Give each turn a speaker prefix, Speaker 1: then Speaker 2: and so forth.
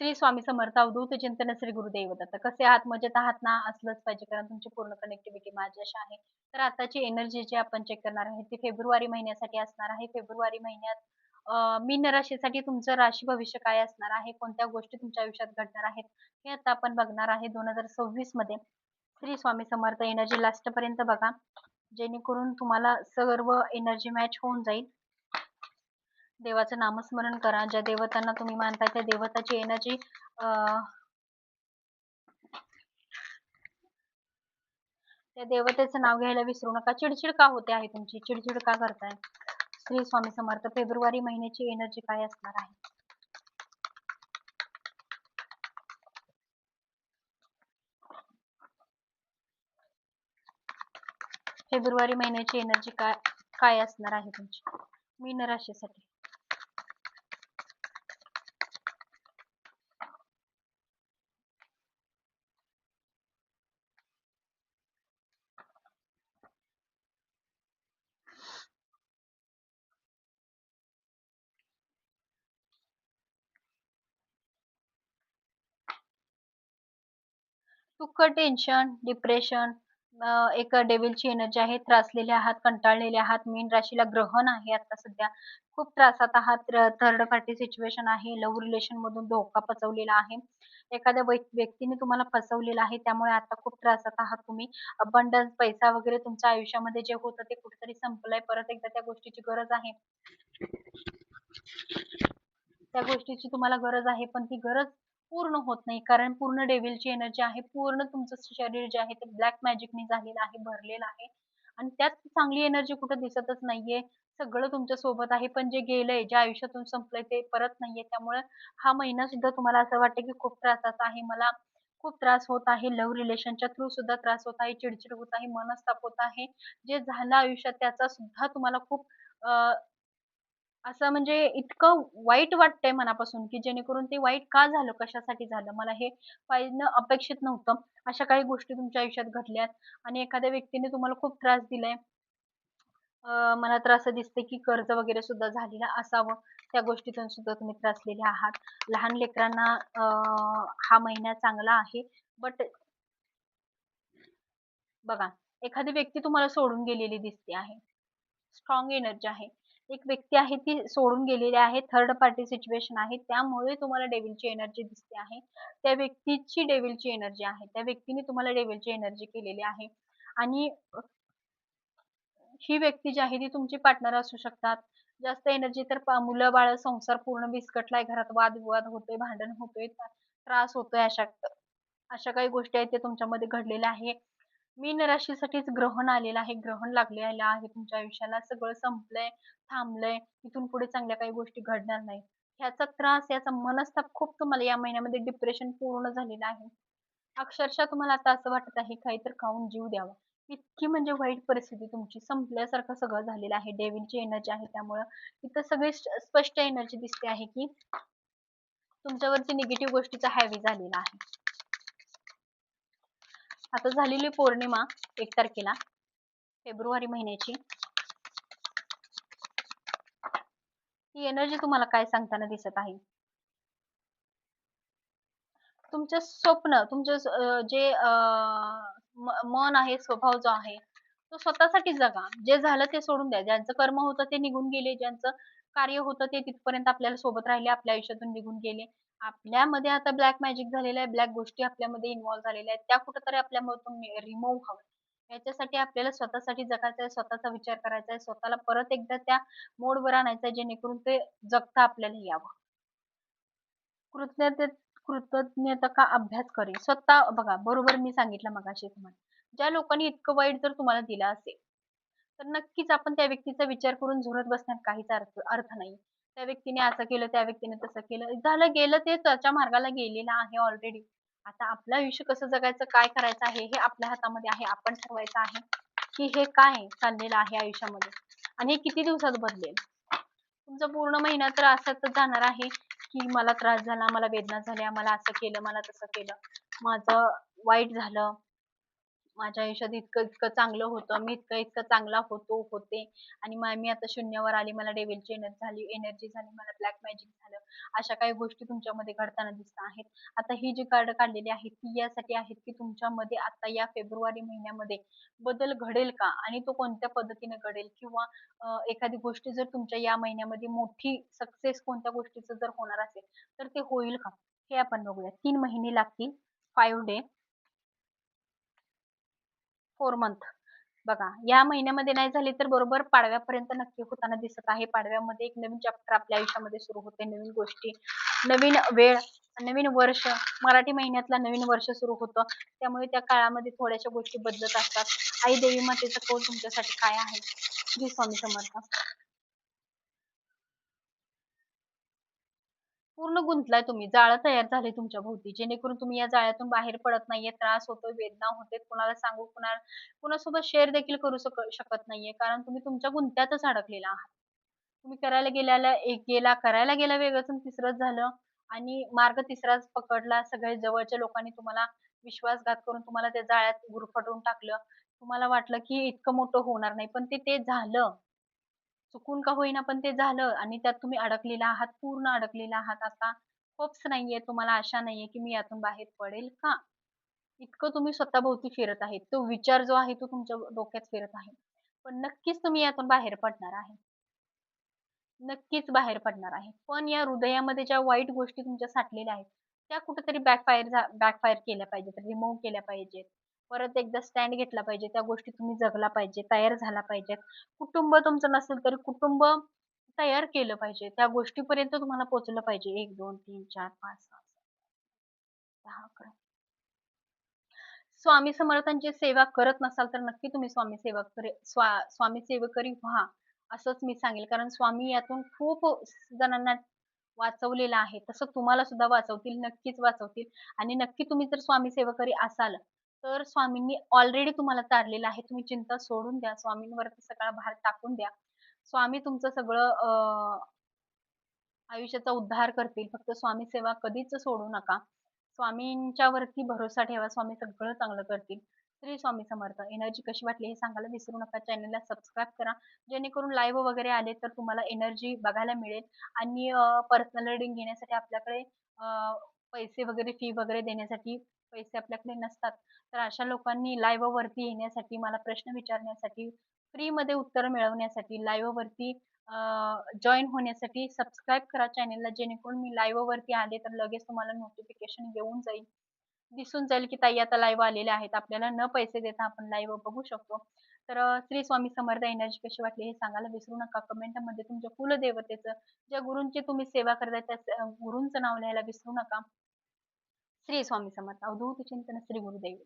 Speaker 1: श्री स्वामी समर्थ अवधूत चिंतन श्री गुरुदेव दत्त. कसे आहात? मजेत आहात ना? असलंच पाहिजे कारण तुमची पूर्ण कनेक्टिव्हिटी माझ्याशी आहे. तर आताची एनर्जी जी आपण चेक करणार आहे ती फेब्रुवारी महिन्यासाठी असणार आहे. फेब्रुवारी महिन्यात मीन राशीसाठी तुमचं राशी भविष्य काय असणार आहे? कोणत्या गोष्टी तुमच्या आयुष्यात घडणार आहेत? हे आता आपण बघणार आहे दोन हजार सव्वीसमध्ये. श्री स्वामी समर्थ एनर्जी लास्ट पर्यंत बघा. जेणेकरून तुम्हाला सर्व एनर्जी मॅच होऊन जाईल. देवाचं नामस्मरण करा. ज्या देवतांना तुम्ही मानताय त्या देवताची एनर्जी त्या देवतेचं नाव घ्यायला विसरू नका. चिडचिड का होते आहे तुमची? चिडचिड का करताय? श्री स्वामी समर्थ फेब्रुवारी महिन्याची एनर्जी काय असणार आहे? फेब्रुवारी महिन्याची एनर्जी काय काय असणार आहे तुमची? मीन राशीसाठी. दुःख टेन्शन डिप्रेशन एक डेव्हिलची एनर्जी आहे त्रासलेले आहात कंटाळलेले आहात मीन राशीला ग्रहण आहे आता सध्या. खूप त्रासात आहात थर्ड पार्टी सिच्युएशन आहे लव्ह रिलेशन मधून धोका पचवलेला आहे. एखाद्या व्यक्तीने तुम्हाला फसवलेलं आहे त्यामुळे आता खूप त्रासात आहात तुम्ही. अबंडन्स पैसा वगैरे तुमच्या आयुष्यामध्ये जे होतं ते कुठेतरी संपलंय परत एकदा त्या गोष्टीची गरज आहे. त्या गोष्टीची तुम्हाला गरज आहे पण ती गरज पूर्ण होत नाही. कारण पूर्ण डेव्हिलची एनर्जी आहे. पूर्ण तुमचं शरीर जे आहे ते ब्लॅक मॅजिकने झालेलं आहे भरलेलं आहे. आणि त्यात चांगली एनर्जी कुठं दिसतच नाहीये. सगळं तुमच्यासोबत आहे. पण जे गेलंय जे आयुष्यातून संपलंय ते परत नाहीये. त्यामुळे हा महिना सुद्धा तुम्हाला असं वाटतं की खूप त्रासाचा आहे. मला खूप त्रास होत आहे. लव्ह रिलेशनच्या थ्रू सुद्धा त्रास होत आहे. चिडचिड होत आहे. मनस्ताप होत आहे. जे झालं आयुष्यात त्याचा सुद्धा तुम्हाला खूप असं म्हणजे इतकं वाईट वाटतंय मनापासून की जेणेकरून ते वाईट का झालं कशासाठी झालं? मला हे पाहिजे अपेक्षित नव्हतं. अशा काही गोष्टी तुमच्या आयुष्यात घडल्यात आणि एखाद्या व्यक्तीने तुम्हाला खूप त्रास दिलाय. मला तर असं दिसतंय की कर्ज वगैरे सुद्धा झालेलं असावं. त्या गोष्टीतून सुद्धा तुम्ही त्रासलेले आहात. लहान लेकरांना हा महिना चांगला आहे बट बघा एखादी व्यक्ती तुम्हाला सोडून गेलेली दिसते आहे. स्ट्रॉंग एनर्जी आहे. एक व्यक्ती आहे ती सोडून गेलेली आहे. थर्ड पार्टी सिच्युएशन आहे. त्यामुळे तुम्हाला डेव्हिलची एनर्जी दिसते आहे. त्या व्यक्तीची डेव्हिलची एनर्जी आहे. त्या व्यक्तीने तुम्हाला डेव्हिलची एनर्जी केलेली आहे. आणि ही व्यक्ती जी आहे ती तुमची पार्टनर असू शकतात. जास्त एनर्जी तर मुलं बाळ संसार पूर्ण विस्कटलाय घरात. वाद विवाद होतोय भांडण होतोय त्रास होतोय अशा अशा काही गोष्टी आहेत त्या तुमच्यामध्ये घडलेल्या आहे. मीन राशीसाठीच ग्रहण आलेलं आहे. ग्रहण लागलेलं आहे. तुमच्या आयुष्याला सगळं संपलंय थांबलंय. इथून पुढे चांगल्या काही गोष्टी घडणार नाही ह्याचा त्रास याचा मनस्ताप खूप तुम्हाला या महिन्यामध्ये डिप्रेशन पूर्ण झालेलं आहे. अक्षरशः तुम्हाला आता असं वाटत आहे काहीतरी खाऊन जीव द्यावा. इतकी म्हणजे वाईट परिस्थिती तुमची. संपल्यासारखं सगळं झालेलं आहे. डेव्हिलची एनर्जी आहे त्यामुळं. इथं सगळी स्पष्ट एनर्जी दिसते आहे की तुमच्यावरती निगेटिव्ह गोष्टीचा हॅवी झालेला आहे. आता झालेली पौर्णिमा एक तारखेला फेब्रुवारी महिन्याची. ही एनर्जी तुम्हाला काय सांगताना दिसत आहे? तुमचं स्वप्न तुमचं जे मन आहे स्वभाव जो आहे तो स्वतःसाठी जगा. जे झालं ते सोडून द्या. ज्यांचं कर्म होतं ते निघून गेले. ज्यांचं कार्य होतं ते तिथपर्यंत आपल्याला सोबत राहिले आपल्या आयुष्यातून निघून गेले. आपल्यामध्ये आता ब्लॅक मॅजिक झालेलं आहे ब्लॅक गोष्टी आपल्यामध्ये इन्व्हॉल्व्ह झालेल्या आहेत त्या कुठेतरी आपल्यामधून रिमूव्ह हवं याच्यासाठी आपल्याला स्वतःसाठी जगायचं आहे स्वतःचा विचार करायचा आहे स्वतःला परत एकदा त्या मोडवर आणायचं आहे जेणेकरून ते जगता आपल्याला यावं. कृतज्ञते कृतज्ञता का अभ्यास करेल? स्वतः बघा बरोबर मी सांगितलं मगाशी तुम्हाला. ज्या लोकांनी इतकं वाईट जर तुम्हाला दिलं असेल तर नक्कीच आपण त्या व्यक्तीचा विचार करून झुरत बसण्यात काहीच अर्थ अर्थ नाही. त्या व्यक्तीने असं केलं त्या व्यक्तीने तसं केलं. झालं गेलं ते त्याच्या मार्गाला गेलेलं आहे ऑलरेडी आता आपलं आयुष्य कसं जगायचं काय करायचं आहे हे आपल्या हातामध्ये आहे आपण ठरवायचं आहे की हे काय चाललेलं आहे आयुष्यामध्ये आणि हे किती दिवसात बदलेल? तुमचा पूर्ण महिना तर असंच जाणार आहे की मला त्रास झाला मला वेदना झाल्या मला असं केलं मला तसं केलं. माझं वाईट झालं माझ्या आयुष्यात इतकं इतकं चांगलं होतं. मी इतकं इतकं चांगला होतो होते. आणि मग मी आता शून्यावर आली. मला डेव्हिलची एनर्जी झाली. एनर्जी झाली. मला ब्लॅक मॅजिक झालं. अशा काही गोष्टी तुमच्यामध्ये घडताना दिसत आहेत. आता ही जी कार्ड काढलेली आहेत ती यासाठी आहेत की तुमच्यामध्ये आता या फेब्रुवारी महिन्यामध्ये बदल घडेल का? आणि तो कोणत्या पद्धतीने घडेल? किंवा एखादी गोष्ट जर तुमच्या या महिन्यामध्ये मोठी सक्सेस कोणत्या गोष्टीचं जर होणार असेल तर ते होईल का? हे आपण बघूया. तीन महिने लागतील. Five day. फोर मंथ बघा या महिन्यामध्ये नाही झाली तर बरोबर पाडव्यापर्यंत नक्की होताना दिसत आहे. पाडव्यामध्ये एक नवीन चॅप्टर आपल्या आयुष्यामध्ये सुरू होते नवीन गोष्टी नवीन वेळ नवीन वर्ष. मराठी महिन्यातला नवीन वर्ष सुरू होतं. त्यामुळे त्या काळामध्ये थोड्याशा गोष्टी बदलत असतात. आई देवी मातेचा कौल तुमच्यासाठी काय आहे? जी स्वामी समर्थ. पूर्ण गुंतलाय तुम्ही. जाळं तयार झाले तुमच्या भोवती. जेणेकरून तुम्ही या जाळ्यातून बाहेर पडत नाहीये त्रास होतोय वेदना होते कुणाला सांगू कुणा कुणासोबत शेअर देखील करू शक- शकत नाहीये. कारण तुम्ही तुमच्या गुंत्यातच अडकलेला आहात. तुम्ही करायला गेल्याला एक गेला करायला गेला वेगळंच तिसरंच झालं आणि मार्ग तिसराच पकडला. सगळे जवळच्या लोकांनी तुम्हाला विश्वासघात करून तुम्हाला त्या जाळ्यात गुरफटून टाकलं. तुम्हाला वाटलं की इतकं मोठं होणार नाही. पण ते ते झालं. चुकून का होईना पण ते झालं आणि त्यात तुम्ही अडकलेला आहात पूर्ण अडकलेला आहात. आता होप्स नाहीये तुम्हाला आशा नाहीये की मी यातून बाहेर पडेल का? इतकं तुम्ही स्वतःभोवती फिरत आहे तो विचार जो आहे तो तुमच्या डोक्यात फिरत आहे. पण नक्कीच तुम्ही यातून बाहेर पडणार आहे. नक्कीच बाहेर पडणार आहे. पण या हृदयामध्ये ज्या वाईट गोष्टी तुमच्या साठलेल्या आहेत त्या कुठेतरी बॅकफायर बॅकफायर केल्या पाहिजेत रिमूव्ह केल्या पाहिजेत. परत एकदा स्टँड घेतला पाहिजे. त्या गोष्टी तुम्ही जगला पाहिजे तयार झाला पाहिजे. कुटुंब तुमचं नसेल तरी कुटुंब तयार केलं पाहिजे. त्या गोष्टीपर्यंत तुम्हाला पोहोचलं पाहिजे. एक दोन तीन चार पाच सहा अकरा. स्वामी समर्थांची सेवा करत नसाल तर नक्की तुम्ही स्वामी सेवक स्वा स्वामी सेवकरी व्हा. असंच मी सांगेल. कारण स्वामी यातून खूप जणांना वाचवलेलं आहे. तसं तुम्हाला सुद्धा वाचवतील नक्कीच वाचवतील. आणि नक्की तुम्ही जर स्वामी सेवकरी असाल तर स्वामींनी ऑलरेडी तुम्हाला तारलेलं आहे. तुम्ही चिंता सोडून द्या. स्वामींवरती सगळा भार टाकून द्या. स्वामी तुमचं सगळं आयुष्याचा उद्धार करतील. फक्त स्वामी सेवा कधीच सोडू नका. स्वामींच्या वरती भरोसा ठेवा. स्वामी सगळं चांगलं करतील. श्री स्वामी समर्थ. एनर्जी कशी वाटली हे सांगायला विसरू नका. चॅनलला सबस्क्राईब करा. जेणेकरून लाईव्ह वगैरे आले तर तुम्हाला एनर्जी बघायला मिळेल. आणि पर्सनल रिडिंग घेण्यासाठी आपल्याकडे पैसे वगैरे फी वगैरे देण्यासाठी पैसे आपल्याकडे नसतात. तर अशा लोकांनी लाईव्ह वरती येण्यासाठी मला प्रश्न विचारण्यासाठी फ्री मध्ये उत्तर मिळवण्यासाठी लाईव्ह वरती जॉईन होण्यासाठी सबस्क्राईब करा चॅनेलला जेणेकरून मी लाईव्ह वरती आले तर लगेच तुम्हाला नोटिफिकेशन येऊन जाईल. दिसून जाईल की ताई आता लाईव्ह आलेल्या आहेत. आपल्याला न पैसे देता आपण लाईव्ह बघू शकतो. तर श्री स्वामी समर्थ एनर्जी कशी वाटली हे सांगायला विसरू नका. कमेंटमध्ये तुमच्या कुलदेवतेचं ज्या गुरूंची तुम्ही सेवा करताय त्या अं, गुरूंचं नाव लिहायला विसरू नका. श्री स्वामी समर्थ अवधूत चिंतन श्री गुरुदेव